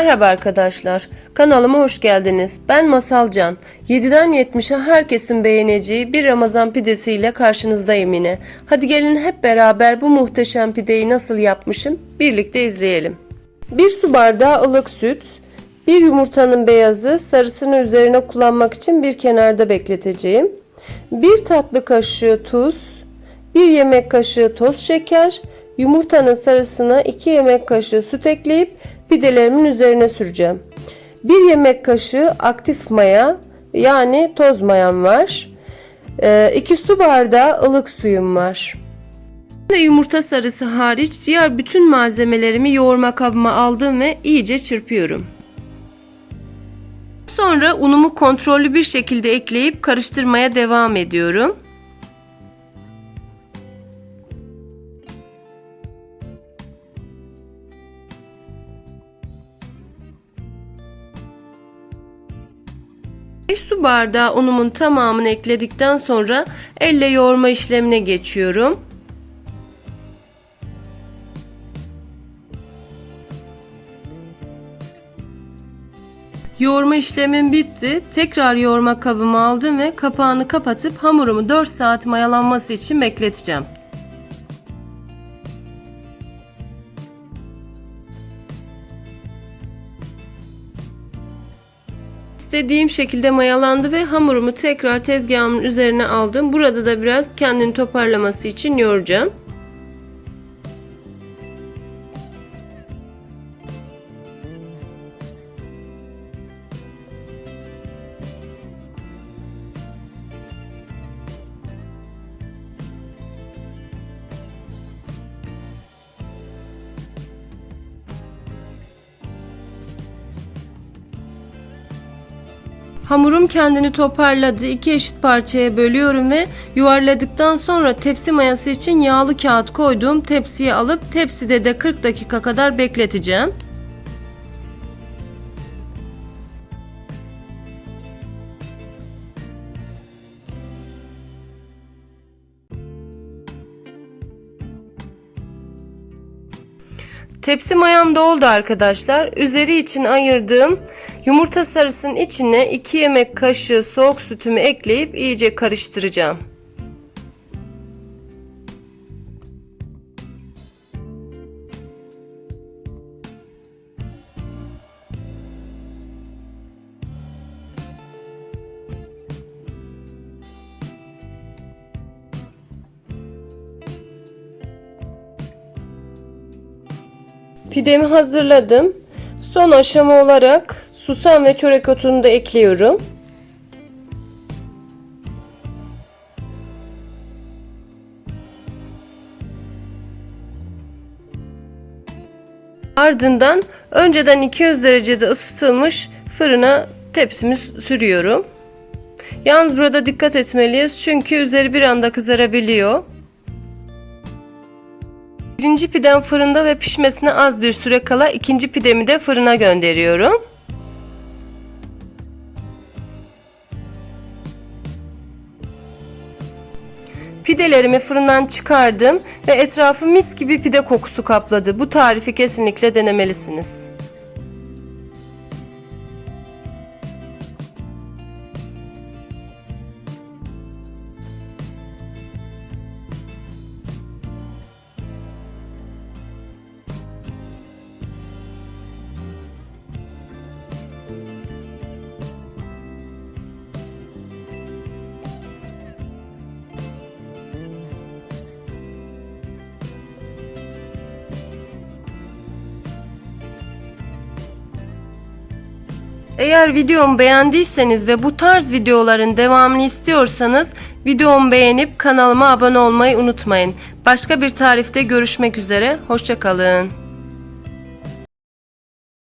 Merhaba arkadaşlar. Kanalıma hoş geldiniz. Ben Masal Can. 7'den 70'e herkesin beğeneceği bir Ramazan pidesiyle karşınızdayım yine. Hadi gelin hep beraber bu muhteşem pideyi nasıl yapmışım birlikte izleyelim. 1 su bardağı ılık süt, bir yumurtanın beyazı sarısını üzerine kullanmak için bir kenarda bekleteceğim. 1 tatlı kaşığı tuz, 1 yemek kaşığı toz şeker, yumurtanın sarısına 2 yemek kaşığı süt ekleyip pidelerimin üzerine süreceğim. 1 yemek kaşığı aktif maya yani toz mayam var. 2 su bardağı ılık suyum var. Yumurta sarısı hariç diğer bütün malzemelerimi yoğurma kabıma aldım ve iyice çırpıyorum. Sonra unumu kontrollü bir şekilde ekleyip karıştırmaya devam ediyorum. Beş su bardağı unumun tamamını ekledikten sonra elle yoğurma işlemine geçiyorum. Yoğurma işlemim bitti. Tekrar yoğurma kabımı aldım ve kapağını kapatıp hamurumu 4 saat mayalanması için bekleteceğim. İstediğim şekilde mayalandı ve hamurumu tekrar tezgahımın üzerine aldım. Burada da biraz kendini toparlaması için yoğuracağım. Hamurum kendini toparladı. İki eşit parçaya bölüyorum ve yuvarladıktan sonra tepsi mayası için yağlı kağıt koyduğum tepsiye alıp tepside de 40 dakika kadar bekleteceğim. Tepsi mayam doldu arkadaşlar. Üzeri için ayırdığım yumurta sarısının içine 2 yemek kaşığı soğuk sütümü ekleyip iyice karıştıracağım. Pidemi hazırladım. Son aşama olarak susam ve çörek otunu da ekliyorum. Ardından önceden 200 derecede ısıtılmış fırına tepsimi sürüyorum. Yalnız burada dikkat etmeliyiz çünkü üzeri bir anda kızarabiliyor. Birinci pidem fırında ve pişmesine az bir süre kala ikinci pidemi de fırına gönderiyorum. Pidelerimi fırından çıkardım ve etrafı mis gibi pide kokusu kapladı. Bu tarifi kesinlikle denemelisiniz. Eğer videomu beğendiyseniz ve bu tarz videoların devamını istiyorsanız videomu beğenip kanalıma abone olmayı unutmayın. Başka bir tarifte görüşmek üzere. Hoşçakalın.